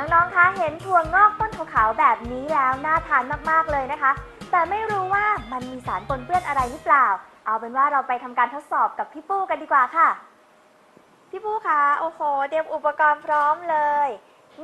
น้องๆ คะเห็นถั่วงอกต้นขาวๆแบบนี้แล้วน่าทานมากๆ เลยนะคะ แต่ไม่รู้ว่ามันมีสารปนเปื้อนอะไรหรือเปล่า เอาเป็นว่าเราไปทำการทดสอบกับพี่ปู้กันดีกว่าค่ะ พี่ปู้คะโอ้โหเตรียมอุปกรณ์พร้อมเลย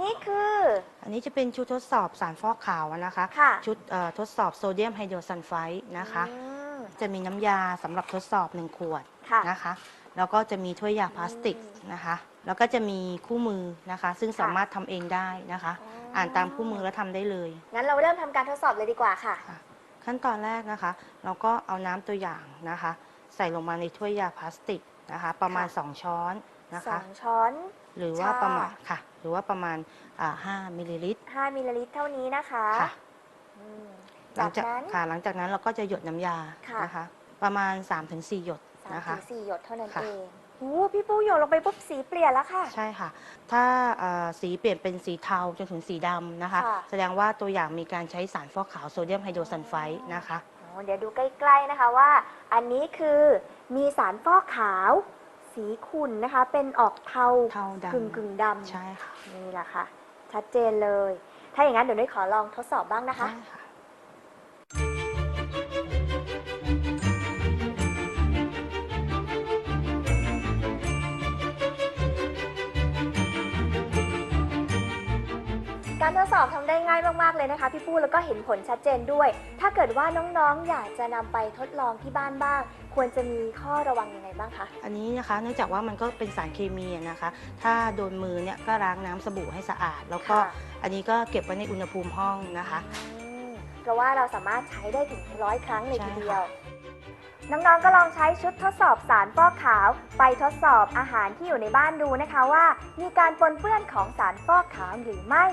นี่คือ อันนี้จะเป็นชุดทดสอบสารฟอกขาวนะคะ ค่ะชุดเอ่อทดสอบโซเดียมไฮโดรซัลไฟด์นะคะ อืมจะมีน้ำยาสำหรับทดสอบ 1 ขวดค่ะ นะคะ แล้วก็จะมีถ้วยยาพลาสติกอืมนะคะ แล้วก็จะมีคู่มือนะคะ ซึ่งสามารถทำเองได้นะคะ อ่านตามคู่มือแล้วทำได้เลย งั้นเราเริ่มทำการทดสอบเลยดีกว่าค่ะค่ะขั้นตอนแรกนะคะ เราก็เอาน้ำตัวอย่างนะคะ ใส่ลงมาในถ้วยยาพลาสติกนะคะ ประมาณ ค่ะ 2 ช้อนนะสอคะ งช้อน หรือว่าชาประมาณค่ะ หรือว่าประมาณอ่า5มิลลิลิตร5มิลลิลิตรเท่านี้นะคะค่ะ อืมหลัจากจากนั้น ค่ะหลังจากนั้นเราก็จะหยดน้ำยาค่ะ นะคะ ประมาณ 3-4 หยด สามนะคะ ถึงสี่หยดเท่านั้นค่ะ เองโอ้พี่ปูโยนลงไปปุ๊บสีเปลี่ยนแล้วค่ะ ใช่ค่ะ ถ้าเอ่อสีเปลี่ยนเป็นสีเทาจนถึงสีดำนะคะ ค่ะ แสดงว่าตัวอย่างมีการใช้สารฟอกขาวโซเดียมไฮโดรซัลไฟด์นะคะ โอ้เดี๋ยวดูใกล้ๆนะคะว่า อันนี้คือมีสารฟอกขาว สีขุ่นนะคะ เป็นออกเทาเทาดำ กึ่งกึ่งๆดำใช่ค่ะนี่แหละค่ะ ชัดเจนเลย ถ้าอย่างนั้นเดี๋ยวนุ้ยขอลองทดสอบบ้างนะคะใช่ค่ะ การทดสอบทำได้ง่ายมากๆเลยนะคะพี่ปู้แล้วก็เห็นผลชัดเจนด้วย ถ้าเกิดว่าน้องๆ อยากจะนำไปทดลองที่บ้านบ้าง ควรจะมีข้อระวังยังไงบ้างคะอันนี้นะคะเนื่องจากว่ามันก็เป็นสารเคมีอะนะคะ ถ้าโดนมือเนี่ยก็ล้างน้ำสบู่ให้สะอาด แล้วก็ค่ะอันนี้ก็เก็บไว้ในอุณหภูมิห้องนะคะอืมเพราะว่าเราสามารถใช้ได้ถึงร้อยครั้งเลยใช่ทีค่ะเดียว น้องๆก็ลองใช้ชุดทดสอบสารฟอกขาว ไปทดสอบอาหารที่อยู่ในบ้านดูนะคะว่า มีการปนเปื้อนของสารฟอกขาวหรือไม่